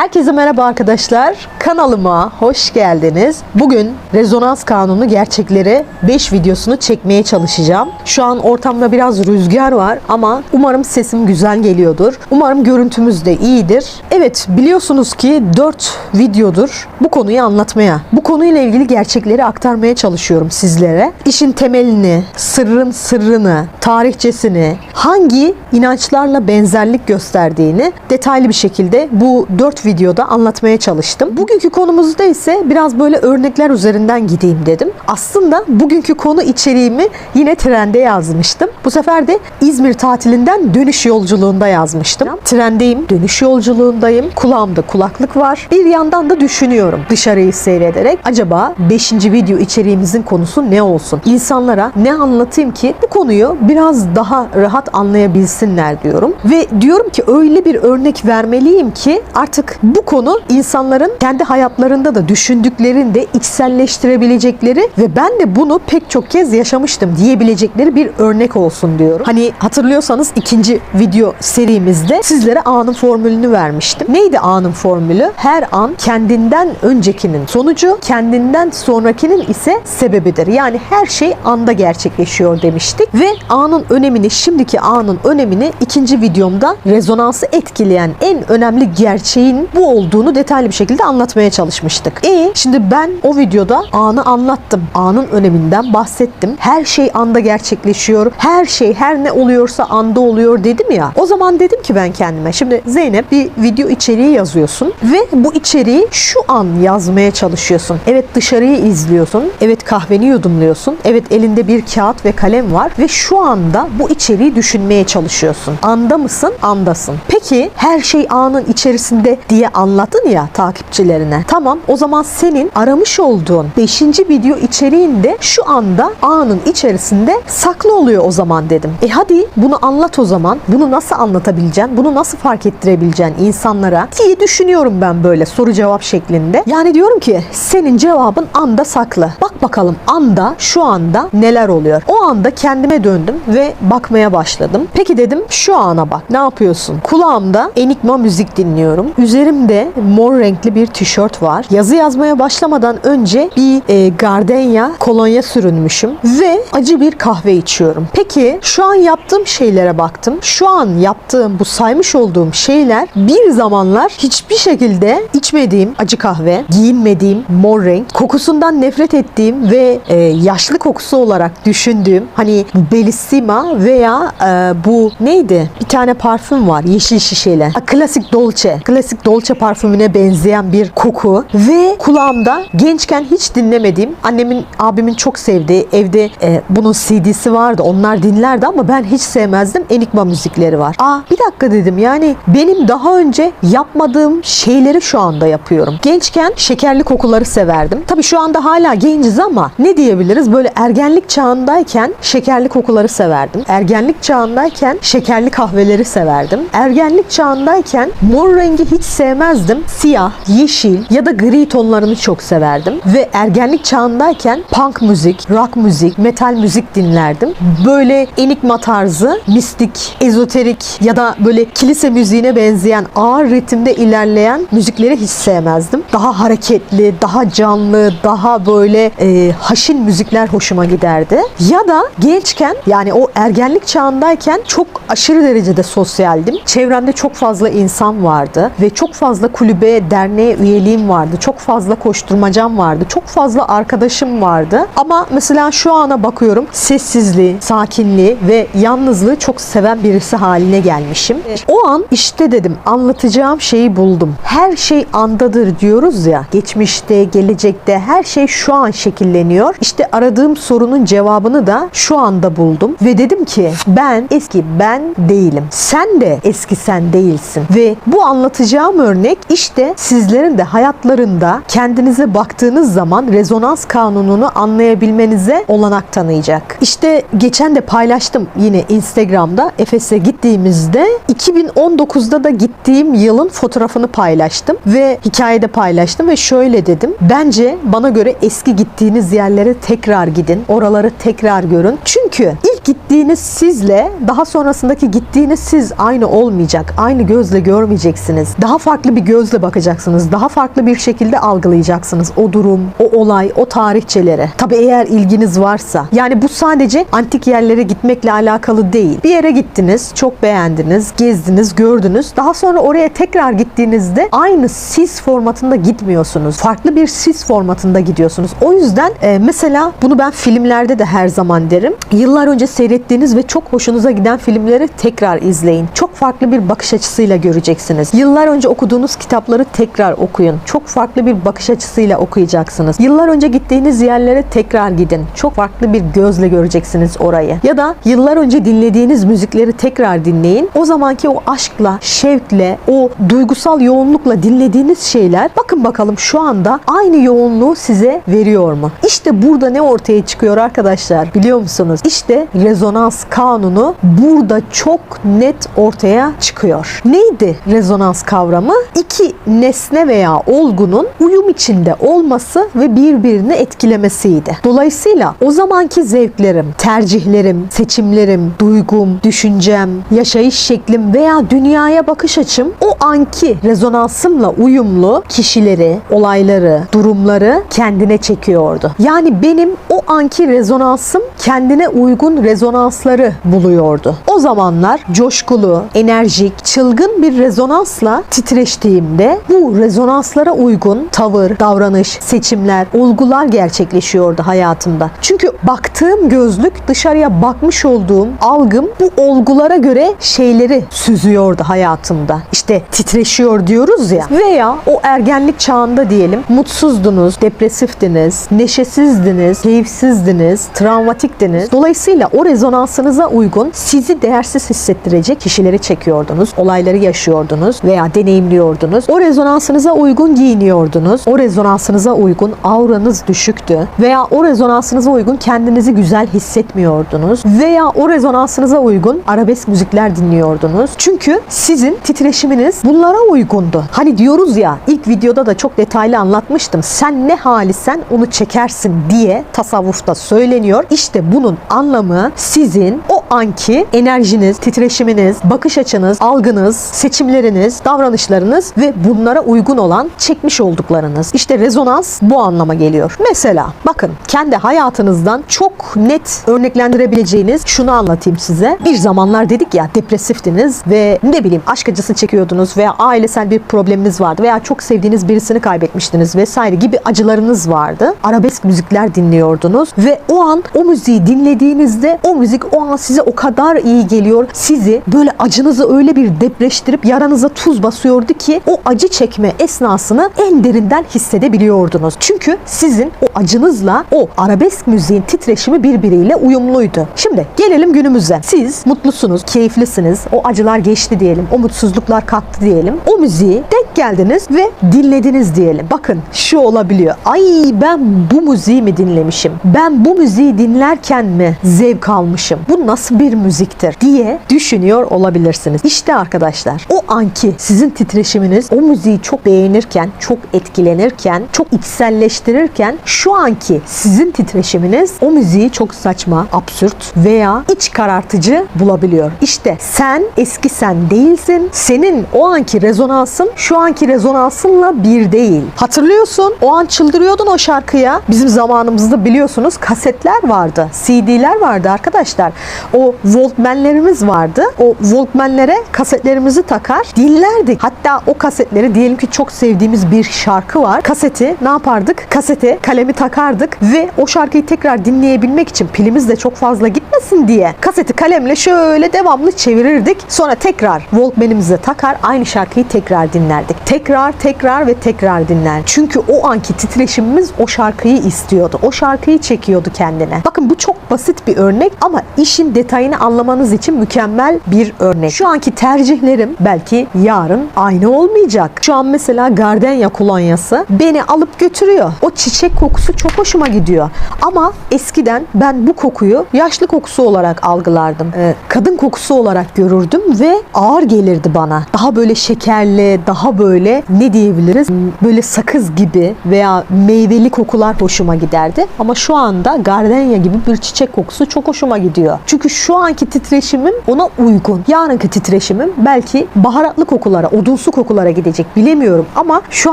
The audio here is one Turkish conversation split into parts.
Herkese merhaba arkadaşlar. Kanalıma hoş geldiniz. Bugün rezonans kanunu gerçekleri 5 videosunu çekmeye çalışacağım. Şu an ortamda biraz rüzgar var ama umarım sesim güzel geliyordur. Umarım görüntümüz de iyidir. Evet biliyorsunuz ki 4 videodur bu konuyu anlatmaya, bu konuyla ilgili gerçekleri aktarmaya çalışıyorum sizlere. İşin temelini, sırrın sırrını, tarihçesini, hangi inançlarla benzerlik gösterdiğini detaylı bir şekilde bu 4 videoda anlatmaya çalıştım. Bugünkü konumuzda ise biraz böyle örnekler üzerinden gideyim dedim. Aslında bugünkü konu içeriğimi yine trende yazmıştım. Bu sefer de İzmir tatilinden dönüş yolculuğunda yazmıştım. Trendeyim, dönüş yolculuğundayım. Kulağımda kulaklık var. Bir yandan da düşünüyorum dışarıyı seyrederek. Acaba 5. video içeriğimizin konusu ne olsun? İnsanlara ne anlatayım ki bu konuyu biraz daha rahat anlayabilsinler diyorum. Ve diyorum ki öyle bir örnek vermeliyim ki artık bu konu insanların kendi hayatlarında da düşündüklerinde içselleştirebilecekleri ve ben de bunu pek çok kez yaşamıştım diyebilecekleri bir örnek olsun diyorum. Hani hatırlıyorsanız ikinci video serimizde sizlere anın formülünü vermiştim. Neydi anın formülü? Her an kendinden öncekinin sonucu, kendinden sonrakinin ise sebebidir. Yani her şey anda gerçekleşiyor demiştik ve anın önemini, şimdiki anın önemini ikinci videomda rezonansı etkileyen en önemli gerçeğin bu olduğunu detaylı bir şekilde anlatmaya çalışmıştık. E şimdi ben o videoda anı anlattım. Anın öneminden bahsettim. Her şey anda gerçekleşiyor. Her şey her ne oluyorsa anda oluyor dedim ya. O zaman dedim ki ben kendime şimdi Zeynep bir video içeriği yazıyorsun ve bu içeriği şu an yazmaya çalışıyorsun. Evet dışarıyı izliyorsun. Evet kahveni yudumluyorsun. Evet elinde bir kağıt ve kalem var ve şu anda bu içeriği düşünmeye çalışıyorsun. Anda mısın? Andasın. Peki her şey anın içerisinde diye anlattın ya takipçilerine. Tamam o zaman senin aramış olduğun 5. video içeriğinde şu anda anın içerisinde saklı oluyor o zaman dedim. E hadi bunu anlat o zaman. Bunu nasıl anlatabileceksin? Bunu nasıl fark ettirebileceksin insanlara diye düşünüyorum ben böyle soru cevap şeklinde. Yani diyorum ki senin cevabın anda saklı. Bak bakalım anda şu anda neler oluyor? O anda kendime döndüm ve bakmaya başladım. Peki dedim şu ana bak. Ne yapıyorsun? Kulağımda Enigma müzik dinliyorum. Üzerimde mor renkli bir tişört var. Yazı yazmaya başlamadan önce bir e, gardenya kolonya sürünmüşüm ve acı bir kahve içiyorum. Peki şu an yaptığım şeylere baktım. Şu an yaptığım bu saymış olduğum şeyler bir zamanlar hiçbir şekilde içmediğim acı kahve, giyinmediğim mor renk, kokusundan nefret ettiğim ve e, yaşlı kokusu olarak düşündüğüm hani Bellissima veya e, bu neydi? Bir tane parfüm var yeşil şişeli. Ha, klasik Dolce. Klasik Dolce parfümüne benzeyen bir koku ve kulağımda gençken hiç dinlemediğim annemin abimin çok sevdiği evde e, bunun CD'si vardı. Onlar dinlerdi ama ben hiç sevmezdim. Enigma müzikleri var. Aa bir dakika dedim yani benim daha önce yapmadığım şeyleri şu anda yapıyorum. Gençken şekerli kokuları severdim. Tabii şu anda hala genciz ama ne diyebiliriz? Böyle ergenlik çağındayken şekerli kokuları severdim. Ergenlik çağındayken şekerli kahveleri severdim. Ergenlik çağındayken mor rengi hiç sevmezdim. Siyah, yeşil ya da gri tonlarını çok severdim. Ve ergenlik çağındayken punk müzik, rock müzik, metal müzik dinlerdim. Böyle enigma tarzı, mistik, ezoterik ya da böyle kilise müziğine benzeyen ağır ritimde ilerleyen müzikleri hiç sevmezdim. Daha hareketli, daha canlı, daha böyle e, haşin müzikler hoşuma giderdi. Ya da gençken yani o ergenlik çağındayken çok aşırı derecede sosyaldim. Çevremde çok fazla insan vardı ve çok fazla kulübe, derneğe üyeliğim vardı. Çok fazla koşturmacam vardı. Çok fazla arkadaşım vardı. Ama mesela şu ana bakıyorum sessizliği, sakinliği ve yalnızlığı çok seven birisi haline gelmişim. O an işte dedim anlatacağım şeyi buldum. Her şey andadır diyoruz ya. Geçmişte, gelecekte her şey şu an şekilleniyor. İşte aradığım sorunun cevabını da şu anda buldum ve dedim ki ben eski ben değilim. Sen de eski sen değilsin. Ve bu anlatacağım örnek işte sizlerin de hayatlarında kendinize baktığınız zaman rezonans kanununu anlayabilmenize olanak tanıyacak. İşte geçen de paylaştım yine Instagram'da Efes'e gittiğimizde 2019'da da gittiğim yılın fotoğrafını paylaştım ve hikayede paylaştım ve şöyle dedim. Bence bana göre eski gittiğiniz yerlere tekrar gidin. Oraları tekrar görün. Çünkü ilk gittiğiniz sizle daha sonrasındaki gittiğiniz siz aynı olmayacak. Aynı gözle görmeyeceksiniz. Daha farklı bir gözle bakacaksınız. Daha farklı bir şekilde algılayacaksınız o durum, o olay, o tarihçeleri. Tabii eğer ilginiz varsa. Yani bu sadece antik yerlere gitmekle alakalı değil. Bir yere gittiniz, çok beğendiniz, gezdiniz, gördünüz. Daha sonra oraya tekrar gittiğinizde aynı sis formatında gitmiyorsunuz. Farklı bir sis formatında gidiyorsunuz. O yüzden e, mesela bunu ben filmlerde de her zaman derim. Yıllar önce seyrettiğiniz ve çok hoşunuza giden filmleri tekrar izleyin. Çok farklı bir bakış açısıyla göreceksiniz. Yıllar önce okuduğunuz kitapları tekrar okuyun. Çok farklı bir bakış açısıyla okuyacaksınız. Yıllar önce gittiğiniz yerlere tekrar gidin. Çok farklı bir gözle göreceksiniz orayı. Ya da yıllar önce dinlediğiniz müzikleri tekrar dinleyin. O zamanki o aşkla, şevkle, o duygusal yoğunlukla dinlediğiniz şeyler bakın bakalım şu anda aynı yoğunluğu size veriyor mu? İşte burada ne ortaya çıkıyor arkadaşlar biliyor musunuz? İşte rezonans kanunu burada çok net ortaya çıkıyor. Neydi rezonans kavramı? İki nesne veya olgunun uyum içinde olması ve birbirini etkilemesiydi. Dolayısıyla o zamanki zevklerim, tercihlerim, seçimlerim, duygum, düşüncem, yaşayış şeklim veya dünyaya bakış açım o anki rezonansımla uyumlu kişileri, olayları, durumları kendine çekiyordu. Yani benim o anki rezonansım kendine uygun rezonansları buluyordu. O zamanlar coşkulu, enerjik, çılgın bir rezonansla titreştiğimde bu rezonanslara uygun tavır, davranış, seçimler, olgular gerçekleşiyordu hayatımda. Çünkü baktığım gözlük dışarıya bakmış olduğum algım bu olgulara göre şeyleri süzüyordu hayatımda. İşte titreşiyor diyoruz ya. Veya o ergenlik çağında diyelim mutsuzdunuz, depresiftiniz, neşesizdiniz, keyifsizdiniz, travmatiktiniz. Dolayısıyla o rezonansınıza uygun sizi değersiz hissettirecek kişileri çekiyordunuz, olayları yaşıyordunuz veya deneyimliyordunuz. O rezonansınıza uygun giyiniyordunuz. O rezonansınıza uygun auranız düşüktü veya o rezonansınıza uygun kendinizi güzel hissetmiyordunuz veya o rezonansınıza uygun arabesk müzikler dinliyordunuz. Çünkü sizin titreşiminiz bunlara uygundu. Hani diyoruz ya ilk videoda da çok detaylı anlatmıştım. Sen ne halisen onu çekersin diye tasavvufta söyleniyor. İşte bunun anlamı sizin o anki enerjiniz, titreşiminiz, bakış açınız, algınız, seçimleriniz, davranışlarınız ve bunlara uygun olan çekmiş olduklarınız. İşte rezonans bu anlama geliyor. Mesela bakın kendi hayatınızdan çok net örneklendirebileceğiniz şunu anlatayım size. Bir zamanlar dedik ya depresiftiniz ve ne bileyim aşk acısı çekiyordunuz veya ailesel bir probleminiz vardı veya çok sevdiğiniz birisini kaybetmiştiniz vesaire gibi acılarınız vardı. Arabesk müzikler dinliyordunuz ve o an o müziği dinlediğinizde o müzik o an size o kadar iyi geliyor. Sizi böyle acınızı öyle bir depreştirip yaranıza tuz basıyordu ki o acı çekme esnasını en derinden hissedebiliyordunuz. Çünkü sizin o acınızla o arabesk müziğin titreşimi birbiriyle uyumluydu. Şimdi gelelim günümüze. Siz mutlusunuz, keyiflisiniz. O acılar geçti diyelim. O mutsuzluklar kalktı diyelim. O müziği denk geldiniz ve dinlediniz diyelim. Bakın şu olabiliyor. Ay ben bu müziği mi dinlemişim? Ben bu müziği dinlerken mi zevk almışım? Bu nasıl bir müziktir diye düşünüyor olabilirsiniz. İşte arkadaşlar o anki sizin titreşiminiz o müziği çok beğenirken, çok etkilenirken, çok içselleştirirken şu anki sizin titreşiminiz o müziği çok saçma, absürt veya iç karartıcı bulabiliyor. İşte sen eski sen değilsin. Senin o anki rezonansın şu anki rezonansınla bir değil. Hatırlıyorsun o an çıldırıyordun o şarkıya. Bizim zamanımızda biliyorsunuz kasetler vardı. CD'ler vardı arkadaşlar. O Walkman'lerimiz vardı. O Walkman'lere kasetlerimizi takar dinlerdik. Hatta o kasetleri diyelim ki çok sevdiğimiz bir şarkı var. Kaseti ne yapardık? Kasete kalemi takardık ve o şarkıyı tekrar dinleyebilmek için pilimiz de çok fazla gitmesin diye kaseti kalemle şöyle devamlı çevirirdik. Sonra tekrar Walkman'imize takar aynı şarkıyı tekrar dinlerdik. Tekrar tekrar ve tekrar dinler. Çünkü o anki titreşimimiz o şarkıyı istiyordu. O şarkıyı çekiyordu kendine. Bakın bu çok basit bir örnek ama işin detayını anlamanız için mükemmel bir örnek. Şu anki tercihlerim belki yarın aynı olmayacak. Şu an mesela gardenya kolonyası beni alıp götürüyor. O çiçek kokusu çok hoşuma gidiyor. Ama eskiden ben bu kokuyu yaşlı kokusu olarak algılardım. Ee, kadın kokusu olarak görürdüm ve ağır gelirdi bana. Daha böyle şekerli, daha böyle ne diyebiliriz? Böyle sakız gibi veya meyveli kokular hoşuma giderdi. Ama şu anda gardenya gibi bir çiçek kokusu çok hoşuma gidiyor. Çünkü şu anki titreşimim ona uygun. Yarınki titreşimim belki baharatlı kokulara, odunsu kokulara gidecek bilemiyorum ama şu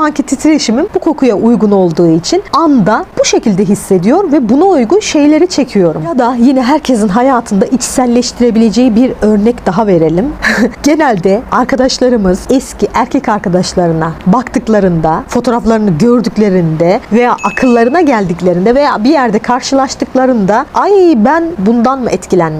anki titreşimim bu kokuya uygun olduğu için anda bu şekilde hissediyor ve buna uygun şeyleri çekiyorum. Ya da yine herkesin hayatında içselleştirebileceği bir örnek daha verelim. Genelde arkadaşlarımız eski erkek arkadaşlarına baktıklarında, fotoğraflarını gördüklerinde veya akıllarına geldiklerinde veya bir yerde karşılaştıklarında ay ben bundan mı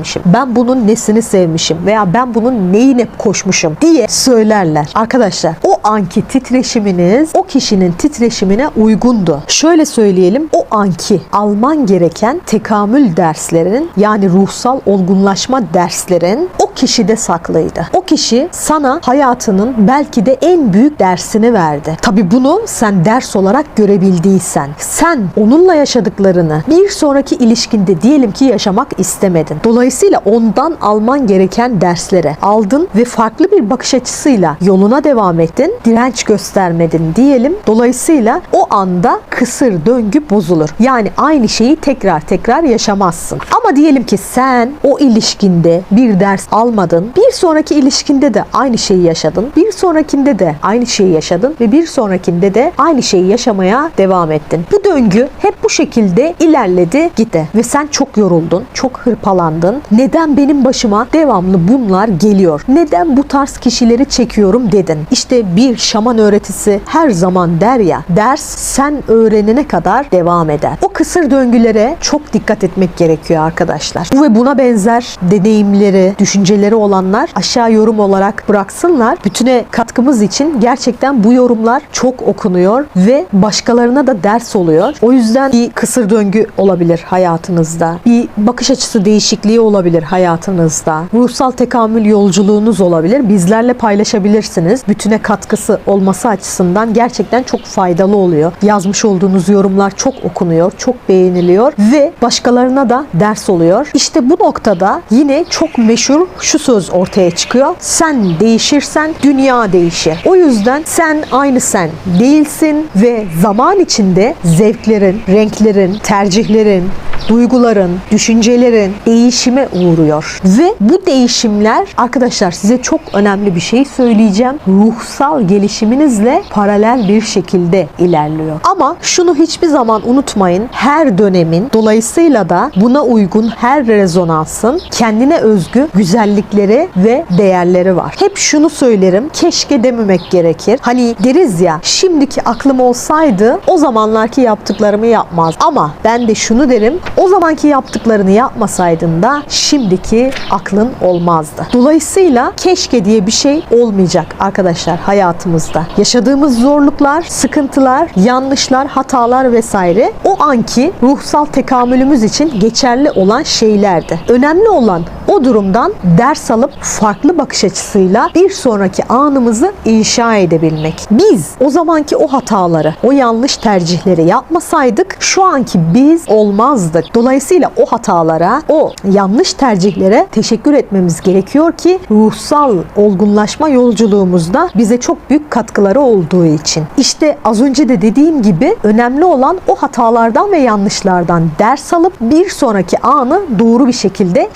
etkilenmişim? Ben bunun nesini sevmişim veya ben bunun neyine koşmuşum diye söylerler. Arkadaşlar o anki titreşiminiz o kişinin titreşimine uygundu. Şöyle söyleyelim o anki alman gereken tekamül derslerinin yani ruhsal olgunlaşma derslerin o kişide saklıydı. O kişi sana hayatının belki de en büyük dersini verdi. Tabi bunu sen ders olarak görebildiysen, sen onunla yaşadıklarını bir sonraki ilişkinde diyelim ki yaşamak istemedin. Dolayısıyla ondan alman gereken dersleri aldın ve farklı bir bakış açısıyla yoluna devam ettin. Direnç göstermedin diyelim. Dolayısıyla o anda kısır döngü bozulur. Yani aynı şeyi tekrar tekrar yaşamazsın. Ama diyelim ki sen o ilişkinde bir ders almadın. Bir sonraki ilişkinde de aynı şeyi yaşadın. Bir sonrakinde de aynı şeyi yaşadın ve bir sonrakinde de aynı şeyi yaşamaya devam ettin. Bu döngü hep bu şekilde ilerledi gitti ve sen çok yoruldun, çok hırpalandın. Neden benim başıma devamlı bunlar geliyor? Neden bu tarz kişileri çekiyorum dedin. İşte bir şaman öğretisi her zaman der ya, ders sen öğrenene kadar devam eder. O kısır döngülere çok dikkat etmek gerekiyor arkadaşlar. Bu ve buna benzer deneyimleri, düşünceleri olanlar aşağı yorum olarak bıraksınlar. Bütüne katkımız için gerçekten bu yorumlar çok okunuyor ve başkalarına da ders oluyor. O yüzden bir kısır döngü olabilir hayatınızda. Bir bakış açısı değişikliği olabilir hayatınızda. Ruhsal tekamül yolculuğunuz olabilir. Bizlerle paylaşabilirsiniz. Bütüne katkısı olması açısından gerçekten çok faydalı oluyor. Yazmış olduğunuz yorumlar çok okunuyor, çok beğeniliyor ve başkalarına da ders oluyor. İşte bu noktada yine çok meşhur şu söz ortaya çıkıyor. Sen değişirsen dünya değişir. O yüzden sen aynı sen değilsin ve zaman içinde zevklerin, renklerin, tercihlerin, duyguların, düşüncelerin değişime uğruyor. Ve bu değişimler arkadaşlar size çok önemli bir şey söyleyeceğim. Ruhsal gelişiminizle paralel bir şekilde ilerliyor. Ama şunu hiçbir zaman unutmayın. Her dönemin dolayısıyla da buna uygun her rezonansın kendine özgü güzellikleri ve değerleri var. Hep şunu söylerim. Keşke dememek gerekir. Hani deriz ya şimdiki aklım olsaydı o zamanlarki yaptıklarımı yapmaz. Ama ben de şunu derim. O zamanki yaptıklarını yapmasaydın da şimdiki aklın olmazdı. Dolayısıyla keşke diye bir şey olmayacak arkadaşlar hayatımızda. Yaşadığımız zorluklar, sıkıntılar, yanlışlar, hatalar vesaire o anki ruhsal tekamülümüz için geçerli olan şeylerdi. Önemli olan o durumdan ders alıp farklı bakış açısıyla bir sonraki anımızı inşa edebilmek. Biz o zamanki o hataları, o yanlış tercihleri yapmasaydık şu anki biz olmazdık. Dolayısıyla o hatalara, o yanlış tercihlere teşekkür etmemiz gerekiyor ki ruhsal olgunlaşma yolculuğumuzda bize çok büyük katkıları olduğu için. İşte az önce de dediğim gibi önemli olan o hatalardan ve yanlışlardan ders alıp bir sonraki anı doğru bir şekilde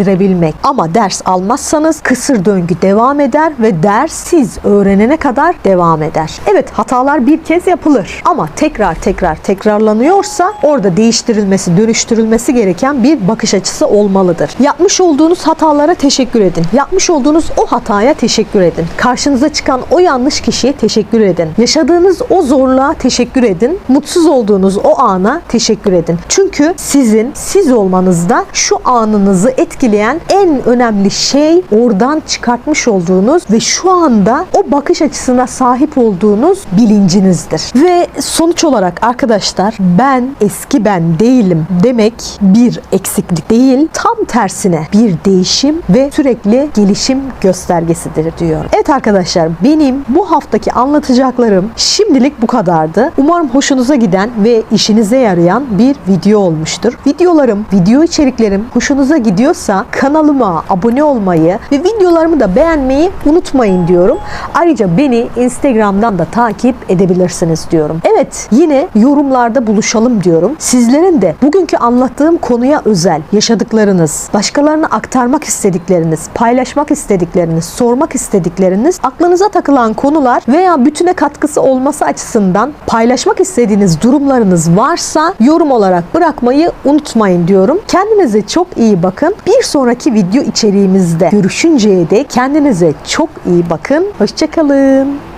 şekillendirebilmek. Ama ders almazsanız kısır döngü devam eder ve ders siz öğrenene kadar devam eder. Evet hatalar bir kez yapılır ama tekrar tekrar tekrarlanıyorsa orada değiştirilmesi, dönüştürülmesi gereken bir bakış açısı olmalıdır. Yapmış olduğunuz hatalara teşekkür edin. Yapmış olduğunuz o hataya teşekkür edin. Karşınıza çıkan o yanlış kişiye teşekkür edin. Yaşadığınız o zorluğa teşekkür edin. Mutsuz olduğunuz o ana teşekkür edin. Çünkü sizin siz olmanızda şu anınızı etkileyen en önemli şey oradan çıkartmış olduğunuz ve şu anda o bakış açısına sahip olduğunuz bilincinizdir. Ve sonuç olarak arkadaşlar ben eski ben değilim demek bir eksiklik değil. Tam tersine bir değişim ve sürekli gelişim göstergesidir diyor. Evet arkadaşlar benim bu haftaki anlatacaklarım şimdilik bu kadardı. Umarım hoşunuza giden ve işinize yarayan bir video olmuştur. Videolarım, video içeriklerim hoşunuza gidiyorsa kanalıma abone olmayı ve videolarımı da beğenmeyi unutmayın diyorum. Ayrıca beni Instagram'dan da takip edebilirsiniz diyorum. Evet yine yorumlarda buluşalım diyorum. Sizlerin de bugünkü anlattığım konuya özel yaşadıklarınız, başkalarına aktarmak istedikleriniz, paylaşmak istedikleriniz, sormak istedikleriniz, aklınıza takılan konular veya bütüne katkısı olması açısından paylaşmak istediğiniz durumlarınız varsa yorum olarak bırakmayı unutmayın diyorum. Kendinize çok iyi bakın. Bir sonraki video içeriğimizde görüşünceye dek kendinize çok iyi bakın. Hoşçakalın.